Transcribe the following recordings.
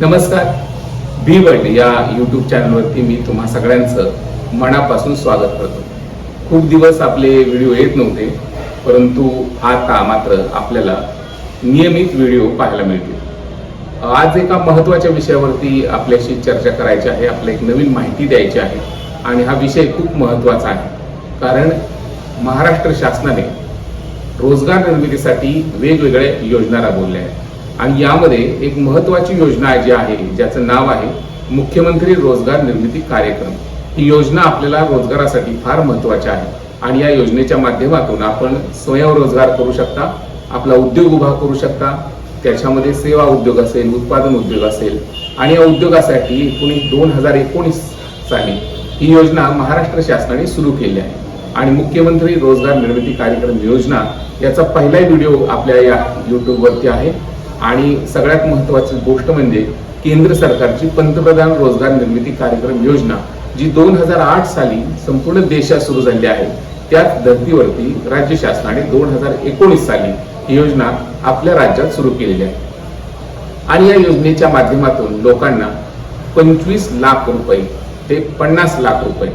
नमस्कार. बी वर्ल्ड या यूट्यूब चॅनलवरती मी तुम्हा सगळ्यांचं मनापासून स्वागत करतो. खूप दिवस आपले व्हिडिओ येत नव्हते परंतु आता मात्र आपल्याला नियमित व्हिडिओ पाहायला मिळतील. आज एका महत्त्वाच्या विषयावरती आपल्याशी चर्चा करायची आहे आपल्याला एक नवीन माहिती द्यायची आहे आणि हा विषय खूप महत्त्वाचा आहे. कारण महाराष्ट्र शासनाने रोजगार निर्मितीसाठी वेगवेगळ्या योजना राबवल्या आहेत. आणि यामध्ये एक महत्वाची योजना जी आहे ज्याचं नाव आहे मुख्यमंत्री रोजगार निर्मिती कार्यक्रम. ही योजना आपल्याला रोजगारासाठी फार महत्वाची आहे. आणि या योजनेच्या माध्यमातून आपण स्वयंरोजगार करू शकता आपला उद्योग उभा करू शकता त्याच्यामध्ये सेवा उद्योग असेल उत्पादन उद्योग असेल. आणि या उद्योगासाठी एकोणीस दोन हजार एकोणीस साली ही योजना महाराष्ट्र शासनाने सुरू केली आहे. आणि मुख्यमंत्री रोजगार निर्मिती कार्यक्रम योजना याचा पहिला व्हिडिओ आपल्या या युट्यूबवरती आहे. आणि सगळ्यात महत्वाची गोष्ट म्हणजे केंद्र सरकारची पंतप्रधान रोजगार निर्मिती कार्यक्रम योजना जी दोन हजार आठ साली संपूर्ण देशात सुरू झाली आहे. त्याच धर्तीवरती राज्य शासनाने दोन हजार एकोणीस साली ही योजना आपल्या राज्यात सुरू केलेली आहे. आणि या योजनेच्या माध्यमातून लोकांना पंचवीस लाख रुपये ते पन्नास लाख रुपये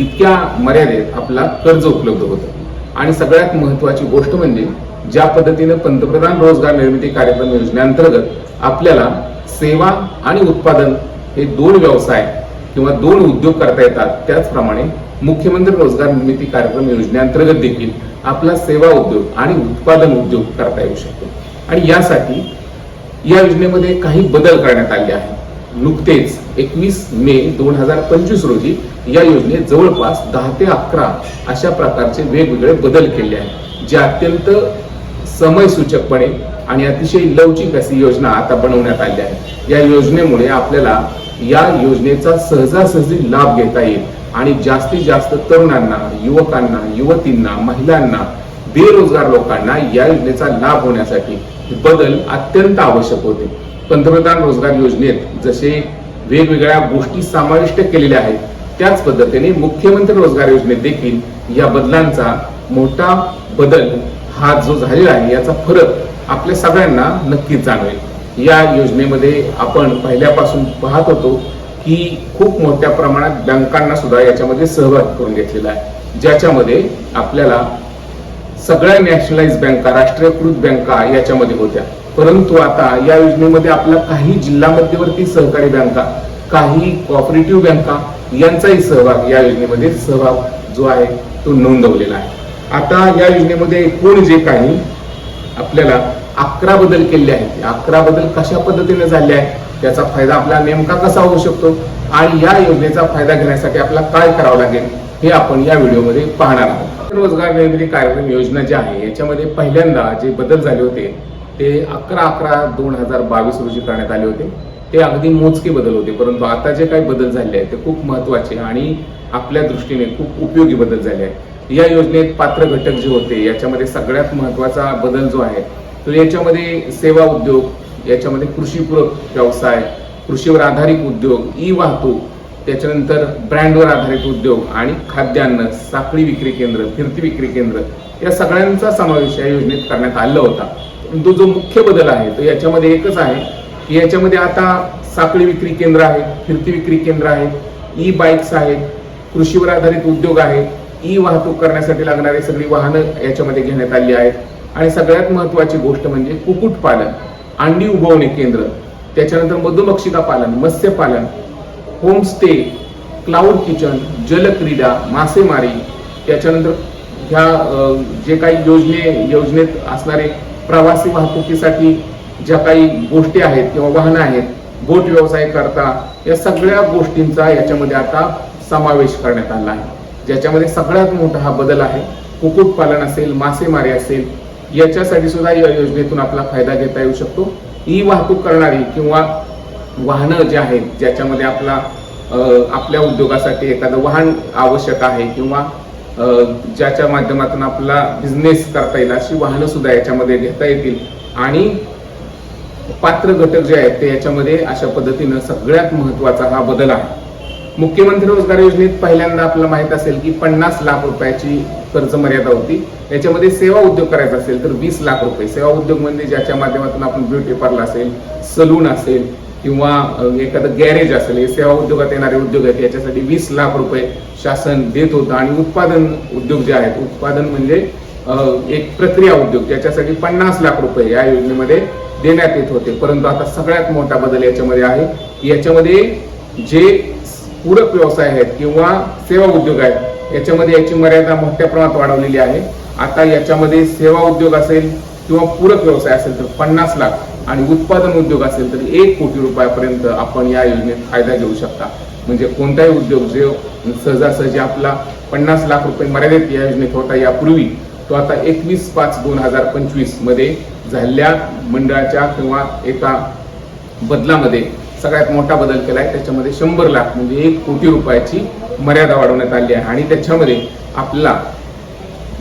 इतक्या मर्यादेत आपला कर्ज उपलब्ध होतं. आणि सगळ्यात महत्वाची गोष्ट म्हणजे ज्या पद्धतीनं पंतप्रधान रोजगार निर्मिती कार्यक्रम योजनेअंतर्गत आपल्याला सेवा आणि उत्पादन हे दोन व्यवसाय किंवा दोन उद्योग करता येतात त्याचप्रमाणे मुख्यमंत्री रोजगार निर्मिती कार्यक्रम योजनेअंतर्गत देखील आपला सेवा उद्योग आणि उत्पादन उद्योग करता येऊ शकतो. आणि यासाठी या योजनेमध्ये काही बदल करण्यात आले आहेत. नुकतेच एकवीस मे दोन हजार पंचवीस रोजी या योजनेत जवळपास दहा ते अकरा अशा प्रकारचे वेगवेगळे बदल केले आहेत जे अत्यंत समयसूचकपणे आणि अतिशय लवचिक अशी योजना आता बनवण्यात आली आहे. या योजनेमुळे आपल्याला या योजनेचा सहजासहजी लाभ घेता येईल आणि जास्तीत जास्त तरुणांना युवकांना युवतींना महिलांना बेरोजगार लोकांना या योजनेचा लाभ होण्यासाठी बदल अत्यंत आवश्यक होते. पंतप्रधान रोजगार योजनेत जसे वेगवेगळ्या गोष्टी समाविष्ट केलेल्या आहेत त्याच पद्धतीने मुख्यमंत्री रोजगार योजनेत देखील या बदलांचा मोठा बदल हा जो झालेला आहे याचा फरक आपल्या सगळ्यांना नक्कीच जाणवेल. या योजनेमध्ये आपण पहिल्यापासून पाहत होतो की खूप मोठ्या प्रमाणात बँकांना सुद्धा याच्यामध्ये सहभाग करून घेतलेला आहे. ज्याच्यामध्ये आपल्याला सगळ्या नॅशनलाइज बँका राष्ट्रीयकृत बँका याच्यामध्ये होत्या. परंतु आता या योजनेमध्ये आपल्या काही जिल्हा मध्यवर्ती सहकारी बँका काही कॉपरेटिव्ह बँका यांचाही सहभाग या योजनेमध्ये सहभाग जो आहे तो नोंदवलेला आहे. आता या योजनेमध्ये एकूण जे काही आपल्याला अकरा बदल केले आहेत अकरा बदल कशा पद्धतीने झाले आहे त्याचा फायदा आपला नेमका कसा होऊ शकतो आणि या योजनेचा फायदा घेण्यासाठी आपल्याला काय करावं लागेल हे आपण या व्हिडिओमध्ये पाहणार आहोत. रोजगार निर्मिती कार्यक्रम योजना जी आहे याच्यामध्ये पहिल्यांदा जे बदल झाले होते ते अकरा अकरा दोन हजार बावीस रोजी करण्यात आले होते. ते अगदी मोजके बदल होते परंतु आता जे काही बदल झाले आहेत ते खूप महत्त्वाचे आणि आपल्या दृष्टीने खूप उपयोगी बदल झाले आहेत. या योजनेत पात्र घटक जे होते याच्यामध्ये सगळ्यात महत्त्वाचा बदल जो आहे तो याच्यामध्ये सेवा उद्योग याच्यामध्ये कृषीपूरक व्यवसाय कृषीवर आधारित उद्योग ई वाहतूक त्याच्यानंतर ब्रँडवर आधारित उद्योग आणि खाद्यान्न साखळी विक्री केंद्र फिरती विक्री केंद्र या सगळ्यांचा समावेश या योजनेत करण्यात आला होता. परंतु जो मुख्य बदल आहे तो याच्यामध्ये एकच आहे की याच्यामध्ये आता साखळी विक्री केंद्र आहे फिरती विक्री केंद्र आहे ई बाईक्स आहेत कृषीवर आधारित उद्योग आहेत ई वाहतूक करण्यासाठी लागणारी सगळी वाहनं याच्यामध्ये घेण्यात आली आहेत. आणि सगळ्यात महत्वाची गोष्ट म्हणजे कुक्कुटपालन अंडी उबवणे केंद्र त्याच्यानंतर मधुमक्षिका पालन मत्स्यपालन होमस्टे क्लाउड किचन जलक्रीडा मासेमारी त्याच्यानंतर ह्या जे काही योजने योजनेत असणारे प्रवासी वाहतुकीसाठी ज्या काही गोष्टी आहेत किंवा वाहनं आहेत बोट व्यवसाय करता या सगळ्या गोष्टींचा याच्यामध्ये आता समावेश करण्यात आला आहे. ज्याच्यामध्ये सगळ्यात मोठा हा बदल आहे. कुक्कुटपालन असेल मासेमारी असेल याच्यासाठी सुद्धा या योजनेतून आपला फायदा घेता येऊ शकतो. ई वाहतूक करणारी किंवा वाहनं जे आहेत ज्याच्यामध्ये आपला आपल्या उद्योगासाठी एखादं वाहन आवश्यक आहे किंवा ज्याच्या माध्यमातून आपला बिझनेस करता येईल अशी वाहनं सुद्धा याच्यामध्ये घेता येतील. आणि पात्र घटक जे आहेत ते याच्यामध्ये अशा पद्धतीनं सगळ्यात महत्त्वाचा हा बदल आहे. मुख्यमंत्री रोजगार योजनेत पहिल्यांदा आपल्याला माहीत असेल की पन्नास लाख रुपयाची कर्ज मर्यादा होती. याच्यामध्ये सेवा उद्योग करायचा असेल तर वीस लाख रुपये. सेवा उद्योग म्हणजे ज्याच्या माध्यमातून आपण ब्युटी पार्लर असेल सलून असेल किंवा एखादं गॅरेज असेल हे सेवा उद्योगात येणारे उद्योग आहेत याच्यासाठी वीस लाख रुपये शासन देत होतं. आणि उत्पादन उद्योग जे आहेत उत्पादन म्हणजे एक प्रक्रिया उद्योग. ज्याच्यासाठी पन्नास लाख रुपये या योजनेमध्ये देण्यात येत होते. परंतु आता सगळ्यात मोठा बदल याच्यामध्ये आहे. की याच्यामध्ये जे पूरक व्यवसाय आहेत किंवा सेवा उद्योग आहेत याच्यामध्ये याची मर्यादा मोठ्या प्रमाणात वाढवलेली आहे. आता याच्यामध्ये सेवा उद्योग असेल किंवा पूरक व्यवसाय असेल तर पन्नास लाख आणि उत्पादन उद्योग असेल तर एक कोटी रुपयापर्यंत आपण या योजनेत फायदा घेऊ शकता. म्हणजे कोणताही उद्योग जे सहजासहजी आपला पन्नास लाख रुपये मर्यादित या योजनेत होता यापूर्वी तो आता एकवीस पाच दोन हजार पंचवीसमध्ये झालेल्या मंडळाच्या किंवा एका बदलामध्ये सगळ्यात मोठा बदल केला आहे त्याच्यामध्ये शंभर लाख म्हणजे एक कोटी रुपयाची मर्यादा वाढवण्यात आली आहे. आणि त्याच्यामध्ये आपला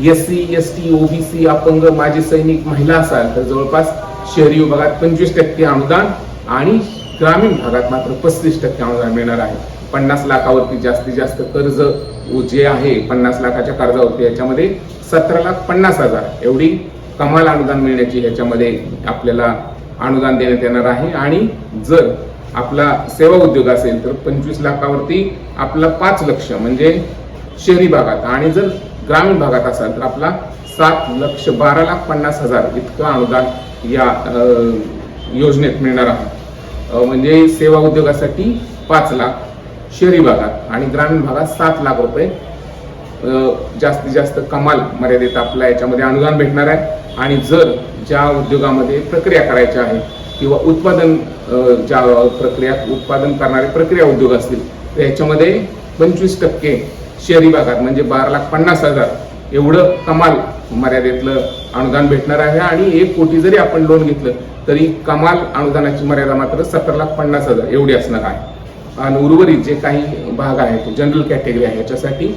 S C S T OBC अपंग माजी सैनिक महिला असाल तर जवळपास शहरी विभागात पंचवीस टक्के अनुदान आणि ग्रामीण भागात मात्र पस्तीस टक्के अनुदान मिळणार आहे. पन्नास लाखावरती जास्तीत जास्त कर्ज जे आहे पन्नास लाखाच्या कर्जावरती. याच्यामध्ये सतरा लाख पन्नास हजार एवढी कमाल अनुदान मिळण्याची ह्याच्यामध्ये आपल्याला अनुदान देण्यात येणार आहे. आणि जर आपला सेवा उद्योग असेल तर पंचवीस लाखावरती आपला पाच लक्ष म्हणजे शहरी भागात. आणि जर ग्रामीण भागात असाल तर आपला सात लक्ष बारा लाख पन्नास हजार इतकं अनुदान या योजनेत मिळणार आहे. म्हणजे सेवा उद्योगासाठी पाच लाख शहरी भागात आणि ग्रामीण भागात सात लाख रुपये जास्तीत जास्त कमाल मर्यादेत आपल्या याच्यामध्ये अनुदान भेटणार आहे. आणि जर ज्या उद्योगामध्ये प्रक्रिया करायच्या आहे किंवा उत्पादन ज्या प्रक्रियात उत्पादन करणारे प्रक्रिया उद्योग असतील तर याच्यामध्ये पंचवीस टक्के शहरी भागात म्हणजे बारा लाख पन्नास हजार एवढं कमाल मर्यादेतलं अनुदान भेटणार आहे. आणि एक कोटी जरी आपण लोन घेतलं तरी कमाल अनुदानाची मर्यादा मात्र सतरा लाख पन्नास हजार एवढी असणार आहे. आणि उर्वरित जे काही भाग आहेत जनरल कॅटेगरी आहे याच्यासाठी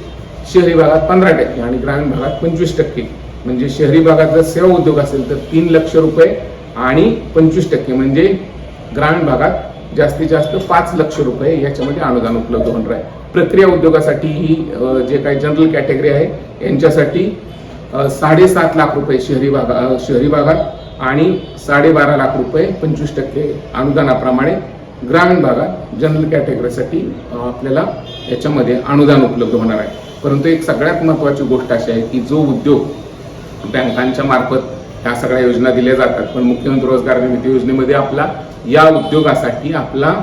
शहरी भागात पंधरा टक्के आणि ग्रामीण भागात पंचवीस टक्के. म्हणजे शहरी भागात जर सेवा उद्योग असेल तर तीन लक्ष रुपये आणि पंचवीस टक्के म्हणजे ग्रामीण भागात जास्तीत जास्त पाच लक्ष रुपये याच्यामध्ये अनुदान उपलब्ध होणार आहे. प्रक्रिया उद्योगासाठी ही जे काही जनरल कॅटेगरी आहे यांच्यासाठी साडेसात लाख रुपये शहरी भागा शहरी भागात आणि साडेबारा लाख रुपये पंचवीस टक्के अनुदानाप्रमाणे ग्रामीण भागात जनरल कॅटेगरीसाठी आपल्याला याच्यामध्ये अनुदान उपलब्ध होणार आहे. परंतु एक सगळ्यात महत्त्वाची गोष्ट अशी आहे की जो उद्योग बँकांच्या मार्फत ह्या सगळ्या योजना दिल्या जातात. पण मुख्यमंत्री रोजगार निर्मिती योजनेमध्ये आपला या उद्योगासाठी आपला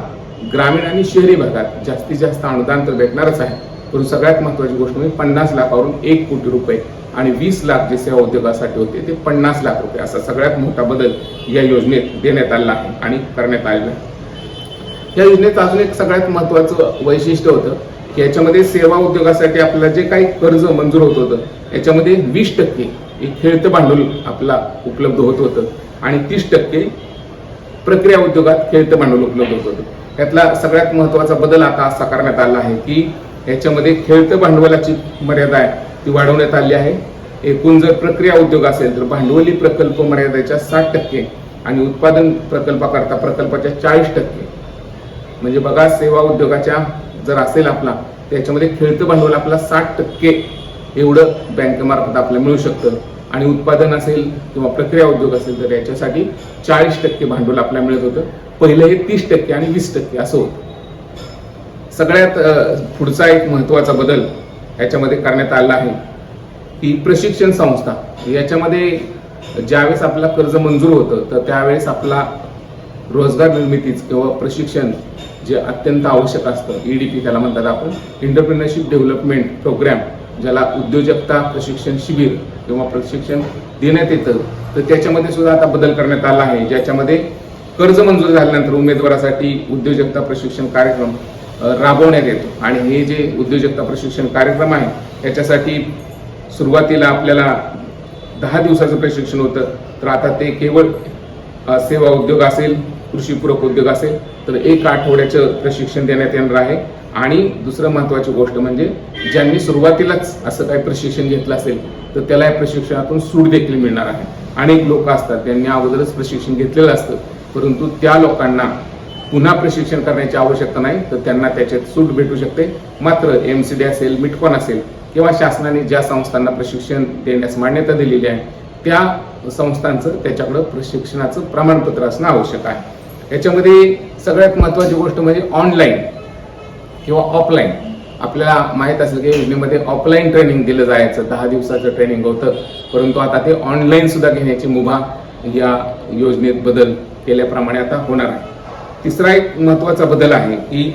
ग्रामीण आणि शहरी भागात जास्तीत जास्त अनुदान तर भेटणारच आहे. परंतु सगळ्यात महत्वाची गोष्ट म्हणजे पन्नास लाखावरून एक कोटी रुपये आणि वीस लाख जे सेवा उद्योगासाठी होते ते पन्नास लाख रुपये. असा सगळ्यात मोठा बदल या योजनेत देण्यात आला आणि करण्यात आलेला या योजनेत अजून एक सगळ्यात महत्वाचं वैशिष्ट्य होतं की याच्यामध्ये सेवा उद्योगासाठी आपल्याला जे काही कर्ज मंजूर होत होतं याच्यामध्ये वीस टक्के एक खेळतं भांडवल आपला उपलब्ध होत होतं. आणि तीस टक्के प्रक्रिया उद्योगात खेळतं भांडवल उपलब्ध होत होतं. त्यातला सगळ्यात महत्त्वाचा बदल आता असा करण्यात आला आहे की याच्यामध्ये खेळतं भांडवलाची मर्यादा आहे ती वाढवण्यात आली आहे. एकूण जर प्रक्रिया उद्योग असेल तर भांडवली प्रकल्प मर्यादेच्या साठ टक्के आणि उत्पादन प्रकल्पाकरता प्रकल्पाच्या चाळीस टक्के. म्हणजे बघा सेवा उद्योगाच्या जर असेल आपला त्याच्यामध्ये खेळतं भांडवल आपला साठ टक्के एवढं बँकेमार्फत आपल्याला मिळू शकतं. आणि उत्पादन असेल किंवा प्रक्रिया उद्योग असेल तर याच्यासाठी चाळीस टक्के भांडवल आपल्याला मिळत होतं. पहिलं हे तीस टक्के आणि वीस टक्के असं होतं. सगळ्यात पुढचा एक महत्त्वाचा बदल याच्यामध्ये करण्यात आला आहे की प्रशिक्षण संस्था. याच्यामध्ये ज्यावेळेस आपला कर्ज मंजूर होतं तर त्यावेळेस आपला रोजगार निर्मितीच किंवा प्रशिक्षण जे अत्यंत आवश्यक असतं ईडीपी त्याला म्हणतात आपण एंटरप्रिनरशिप डेव्हलपमेंट प्रोग्रॅम ज्याला उद्योजकता प्रशिक्षण शिबिर किंवा प्रशिक्षण देण्यात येतं तर त्याच्यामध्ये सुद्धा आता बदल करण्यात आला आहे. ज्याच्यामध्ये कर्ज मंजूर झाल्यानंतर उमेदवारासाठी उद्योजकता प्रशिक्षण कार्यक्रम राबवण्यात येतो. आणि हे जे उद्योजकता प्रशिक्षण कार्यक्रम आहे याच्यासाठी सुरुवातीला आपल्याला दहा दिवसाचं प्रशिक्षण होतं. तर आता ते केवळ सेवा उद्योग असेल कृषीपूरक उद्योग असेल तर एक आठवड्याचं प्रशिक्षण देण्यात येणार आहे. आणि दुसरं महत्त्वाची गोष्ट म्हणजे ज्यांनी सुरुवातीलाच असं काही प्रशिक्षण घेतलं असेल तर त्याला या प्रशिक्षणातून सूट देखील मिळणार आहे. अनेक लोक असतात त्यांनी अगोदरच प्रशिक्षण घेतलेलं असतं परंतु त्या लोकांना पुन्हा प्रशिक्षण करण्याची आवश्यकता नाही तर त्यांना त्याच्यात सूट भेटू शकते. मात्र एम सी डी असेल मिटकॉन असेल किंवा शासनाने ज्या संस्थांना प्रशिक्षण देण्यास मान्यता दिलेली आहे त्या संस्थांचं त्याच्याकडं प्रशिक्षणाचं प्रमाणपत्र असणं आवश्यक आहे. याच्यामध्ये सगळ्यात महत्त्वाची गोष्ट म्हणजे ऑनलाईन किंवा ऑफलाईन आपल्याला माहीत असेल की योजनेमध्ये ऑफलाईन ट्रेनिंग दिलं जायचं. दहा दिवसाचं ट्रेनिंग होतं. परंतु आता ते ऑनलाईन सुद्धा घेण्याची मुभा या योजनेत बदल केल्याप्रमाणे आता होणार आहे. तिसरा एक महत्त्वाचा बदल आहे की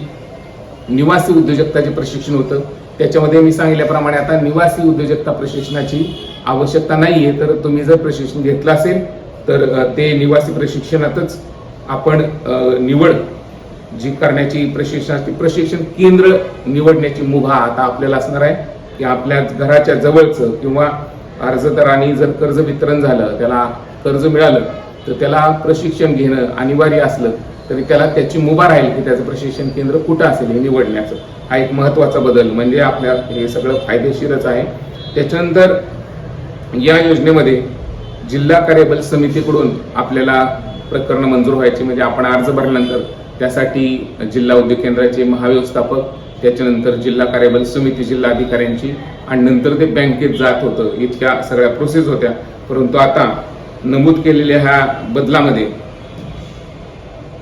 निवासी उद्योजकताचे प्रशिक्षण होतं त्याच्यामध्ये मी सांगितल्याप्रमाणे आता निवासी उद्योजकता प्रशिक्षणाची आवश्यकता नाही आहे तर तुम्ही जर प्रशिक्षण घेतलं असेल तर ते निवासी प्रशिक्षणातच आपण निवड जी करण्याची प्रशिक्षणाची प्रशिक्षण केंद्र निवडण्याची मुभा आता आपल्याला असणार आहे. की आपल्या घराच्या जवळचं किंवा अर्जदारांनी जर कर्ज वितरण झालं त्याला कर्ज मिळालं तर त्याला प्रशिक्षण घेणं अनिवार्य असलं तरी त्याला त्याची मुभा राहील की त्याचं प्रशिक्षण केंद्र कुठं असेल हे निवडण्याचं. हा एक महत्त्वाचा बदल म्हणजे आपल्या हे सगळं फायदेशीरच आहे. त्याच्यानंतर या योजनेमध्ये जिल्हा कार्यबल समितीकडून आपल्याला प्रकरण मंजूर व्हायची म्हणजे आपण अर्ज भरल्यानंतर त्यासाठी जिल्हा उद्योग केंद्राचे महाव्यवस्थापक त्याच्यानंतर जिल्हा कार्यबल समिती जिल्हा अधिकाऱ्यांची आणि नंतर ते बँकेत जात होतं. इतक्या सगळ्या प्रोसेस होत्या. परंतु आता नमूद केलेल्या ह्या बदलामध्ये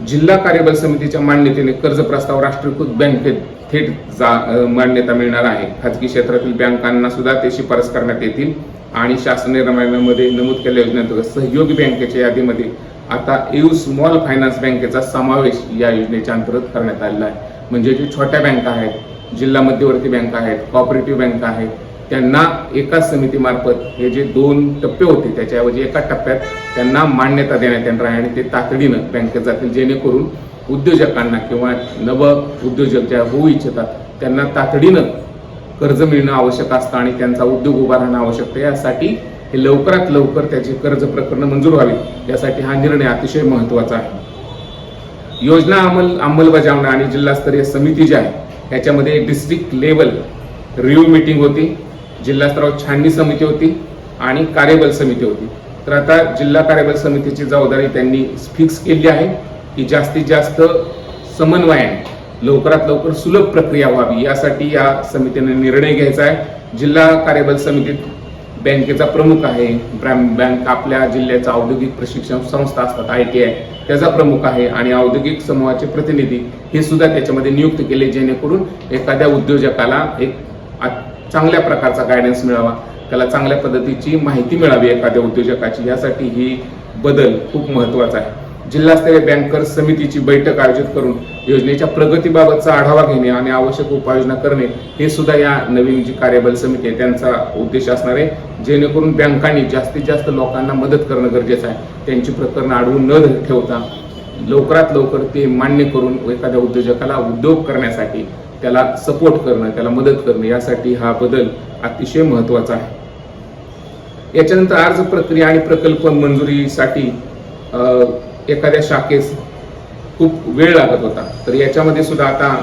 जिल्हा कार्यबल समितीच्या मान्यतेने कर्ज प्रस्ताव राष्ट्रीयकृत बँकेत थेट जा मान्यता मिळणार आहे. खाजगी क्षेत्रातील बँकांना सुद्धा ते शिफारस करण्यात येतील आणि शासन निर्णयामध्ये नमूद केलेल्या योजनेअंतर्गत सहयोगी बँकेच्या यादीमध्ये आता एयू स्मॉल फायनान्स बँकेचा समावेश या योजनेच्या अंतर्गत करण्यात आलेला आहे. म्हणजे जे छोट्या बँका आहेत जिल्हा मध्यवर्ती बँका आहेत कॉपरेटिव्ह बँका आहेत त्यांना एका समितीमार्फत हे जे दोन टप्पे होते त्याच्याऐवजी एका टप्प्यात त्यांना मान्यता देण्यात येणार आहे आणि ते तातडीनं बँकेत जातील. जेणेकरून उद्योजकांना किंवा नव उद्योजक ज्या होऊ इच्छितात त्यांना तातडीनं कर्ज मिळणं आवश्यक असतं आणि त्यांचा उद्योग उभा राहणं आवश्यक आहे. यासाठी हे लवकरात लवकर त्याची कर्ज प्रकरणं मंजूर व्हावी. यासाठी हा निर्णय अतिशय महत्त्वाचा आहे. योजना अंमल अंमलबजावणी आणि जिल्हास्तरीय समिती जी आहे याच्यामध्ये डिस्ट्रिक्ट लेवल रिव्ह्यू मीटिंग होती जिल्हा स्तरावर छाननी समिती होती आणि कार्यबल समिती होती. तर आता जिल्हा कार्यबल समितीची जबाबदारी त्यांनी फिक्स केली आहे की जास्तीत जास्त समन्वयाने लवकरात लवकर सुलभ प्रक्रिया व्हावी. यासाठी या समितीने निर्णय घ्यायचा आहे. जिल्हा कार्यबल समितीत बँकेचा प्रमुख आहे. ब्रॅम- बँक आपल्या जिल्ह्याचा औद्योगिक प्रशिक्षण संस्था असतात आय टी आय. त्याचा प्रमुख आहे आणि औद्योगिक समूहाचे प्रतिनिधी हे सुद्धा त्याच्यामध्ये नियुक्त केले जेणेकरून एखाद्या उद्योजकाला एक चांगल्या प्रकारचा गायडन्स मिळावा. त्याला चांगल्या पद्धतीची माहिती मिळावी एखाद्या उद्योजकाची. यासाठी ही बदल खूप महत्त्वाचा आहे. जिल्हास्तरीय बँकर्स समितीची बैठक आयोजित करून योजनेच्या प्रगतीबाबतचा आढावा घेणे आणि आवश्यक उपाययोजना करणे हे सुद्धा या नवीन जी कार्यबल समिती आहे त्यांचा उद्देश असणार आहे. जेणेकरून बँकांनी जास्तीत जास्त लोकांना मदत करणं गरजेचं आहे. त्यांची प्रकरणं अडवून न ठेवता लवकरात लवकर ते मान्य करून एखाद्या उद्योजकाला उद्योग करण्यासाठी त्याला सपोर्ट करणं त्याला मदत करणं यासाठी हा बदल अतिशय महत्त्वाचा आहे. याच्यानंतर अर्ज प्रक्रिया आणि प्रकल्प मंजुरीसाठी एखाद्या शाखेस खूप वेळ लागत होता. तर याच्यामध्ये सुद्धा आता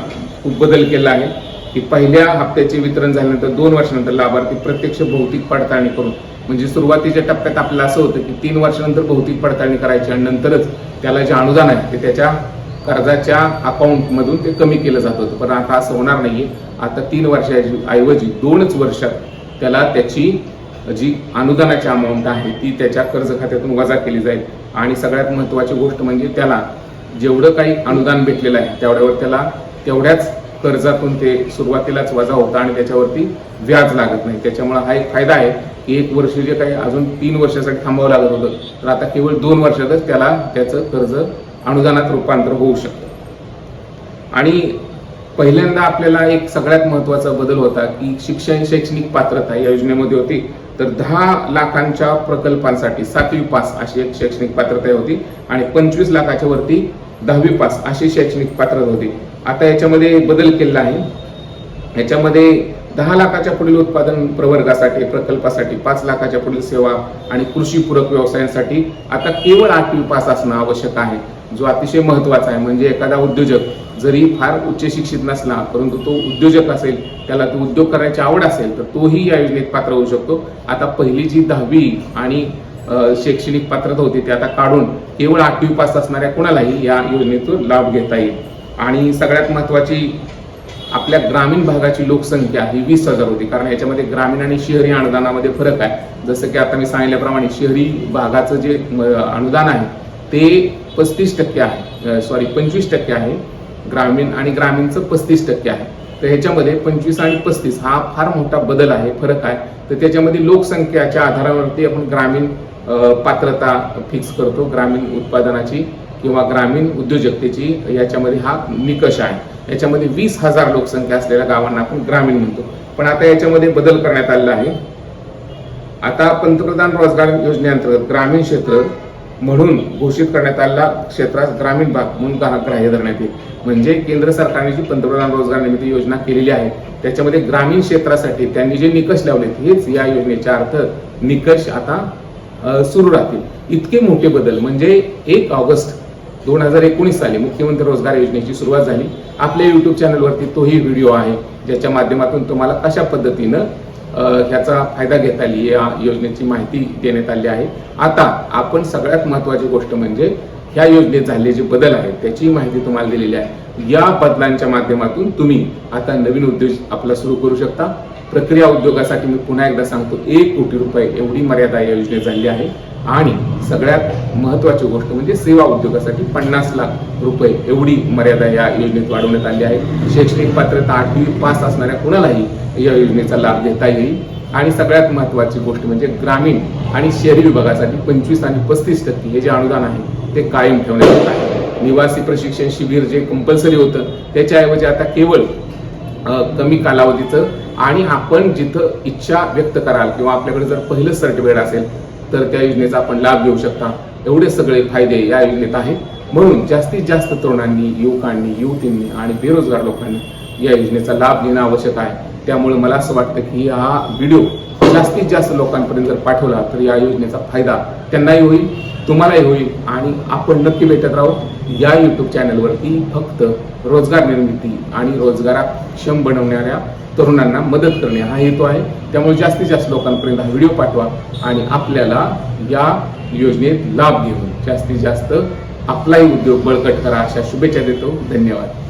खूप बदल केला आहे. की पहिल्या हप्त्याचे वितरण झाल्यानंतर दोन वर्षानंतर लाभार्थी प्रत्यक्ष भौतिक पडताळणी करून म्हणजे सुरुवातीच्या टप्प्यात आपल्याला असं होतं की तीन वर्षानंतर भौतिक पडताळणी करायची आणि नंतरच त्याला जे अनुदान आहे ते त्याच्या कर्जाच्या अकाउंटमधून ते कमी केलं जात होतं. पण आता असं होणार नाही आता तीन वर्षाऐवजी ऐवजी दोनच वर्षात त्याला त्याची जी अनुदानाची अमाऊंट आहे ती त्याच्या कर्ज खात्यातून वजा केली जाईल. आणि सगळ्यात महत्त्वाची गोष्ट म्हणजे त्याला जेवढं काही अनुदान भेटलेलं आहे तेवढ्यावर त्याला तेवढ्याच कर्जातून ते सुरुवातीलाच वजा होतं आणि त्याच्यावरती व्याज लागत नाही. त्याच्यामुळे हा एक फायदा आहे की एक वर्ष जे काही अजून तीन वर्षासाठी थांबावं लागत होतं तर आता केवळ दोन वर्षातच त्याला त्याचं कर्ज अनुदानात रूपांतर होऊ शकतं. आणि पहिल्यांदा आपल्याला एक सगळ्यात महत्त्वाचा बदल होता की शिक्षण शैक्षणिक पात्रता या योजनेमध्ये होती. तर दहा लाखांच्या प्रकल्पांसाठी सातवी पास अशी एक शैक्षणिक पात्रता होती आणि पंचवीस लाखाच्या वरती दहावी पास अशी शैक्षणिक पात्रता होती. आता याच्यामध्ये बदल केलेला आहे. याच्यामध्ये दहा लाखाच्या पुढील उत्पादन प्रवर्गासाठी प्रकल्पासाठी पाच लाखाच्या पुढील सेवा आणि कृषी पूरक व्यवसायांसाठी आता केवळ आठवी पास असणं आवश्यक आहे. जो अतिशय महत्त्वाचा आहे म्हणजे एखादा उद्योजक जरी फार उच्च शिक्षित नसला परंतु तो उद्योजक असेल त्याला तो उद्योग करायची आवड असेल तर तोही या योजनेत पात्र होऊ शकतो. आता पहिली जी दहावी आणि शैक्षणिक पात्रता होती ती आता काढून केवळ आठवी पास असणाऱ्या कोणालाही या योजनेतून लाभ घेता येईल. आणि सगळ्यात महत्वाची आपल्या ग्रामीण भागाची लोकसंख्या ही वीस हजार होती कारण याच्यामध्ये ग्रामीण आणि शहरी अनुदानामध्ये फरक आहे. जसं की आता मी सांगितल्याप्रमाणे शहरी भागाचं जे अनुदान आहे ते पस्तीस टक्के आहे सॉरी पंचवीस टक्के आहे. ग्रामीण आणि ग्रामीणचं पस्तीस टक्के आहे. तर ह्याच्यामध्ये पंचवीस आणि पस्तीस हा फार मोठा बदल आहे फरक आहे. तर त्याच्यामध्ये लोकसंख्याच्या आधारावरती आपण ग्रामीण पात्रता फिक्स करतो. ग्रामीण उत्पादनाची किंवा ग्रामीण उद्योजकतेची याच्यामध्ये हा निकष आहे. याच्यामध्ये वीस हजार लोकसंख्या असलेल्या गावांना आपण ग्रामीण म्हणतो. पण आता याच्यामध्ये बदल करण्यात आलेला आहे. आता पंतप्रधान रोजगार योजनेअंतर्गत ग्रामीण क्षेत्र म्हणून घोषित करण्यात आलेला क्षेत्रास ग्रामीण भाग म्हणून ग्राह्य धरण्यात येईल? म्हणजे केंद्र सरकारने जी पंतप्रधान रोजगार निर्मिती योजना केलेली आहे त्याच्यामध्ये ग्रामीण क्षेत्रासाठी त्यांनी जे निकष लावलेत हेच या योजनेच्या अर्थ निकष आता सुरू राहतील. इतके मोठे बदल म्हणजे एक ऑगस्ट दोन हजार एकोणीस साली मुख्यमंत्री रोजगार योजनेची सुरुवात झाली. आपल्या युट्यूब चॅनलवरती तोही व्हिडिओ आहे ज्याच्या माध्यमातून तुम्हाला कशा पद्धतीनं ह्याचा फायदा घेता येईल या योजनेची माहिती देण्यात आली आहे. आता आपण सगळ्यात महत्वाची गोष्ट म्हणजे ह्या योजनेत झालेले जे बदल आहेत त्याची माहिती तुम्हाला दिलेली आहे. या बदलांच्या माध्यमातून तुम्ही आता नवीन उद्योग आपला सुरू करू शकता. प्रक्रिया उद्योगासाठी मी पुन्हा एकदा सांगतो एक कोटी रुपये एवढी मर्यादा या योजनेत झाली आहे. आणि सगळ्यात महत्वाची गोष्ट म्हणजे सेवा उद्योगासाठी पन्नास लाख रुपये एवढी मर्यादा या योजनेत वाढवण्यात आली आहे. शैक्षणिक पात्रता आठवी पास असणाऱ्या कुणालाही या योजनेचा लाभ घेता येईल. आणि सगळ्यात महत्वाची गोष्ट म्हणजे ग्रामीण आणि शहरी विभागासाठी पंचवीस आणि पस्तीस टक्के हे जे अनुदान आहे ते कायम ठेवण्यात येत आहे. निवासी प्रशिक्षण शिबिर जे कंपल्सरी होतं त्याच्याऐवजी आता केवळ कमी कालावधीचं आणि आपण जिथं इच्छा व्यक्त कराल किंवा आपल्याकडे जर पहिलं सर्टिफिकेट असेल तर त्या योजनेचा आपण लाभ घेऊ शकता. एवढे सगळे फायदे या योजनेत आहेत. म्हणून जास्तीत जास्त तरुणांनी युवकांनी युवतींनी आणि बेरोजगार लोकांनी या योजनेचा लाभ घेणं आवश्यक आहे. त्यामुळे मला असं वाटतं की हा व्हिडिओ जास्तीत जास्त लोकांपर्यंत जर पाठवला तर या योजनेचा फायदा त्यांनाही होईल तुम्हालाही होईल आणि आपण नक्की भेटत राहू या यूट्यूब चॅनलवरती फक्त रोजगार निर्मिती आणि रोजगाराक्षम बनवणाऱ्या तरुणांना मदत करणे हा हेतू आहे. त्यामुळे जास्तीत जास्त लोकांपर्यंत हा व्हिडिओ पाठवा आणि आपल्याला या योजनेत लाभ घेऊन जास्तीत जास्त आपलाही उद्योग बळकट करा अशा शुभेच्छा देतो. धन्यवाद.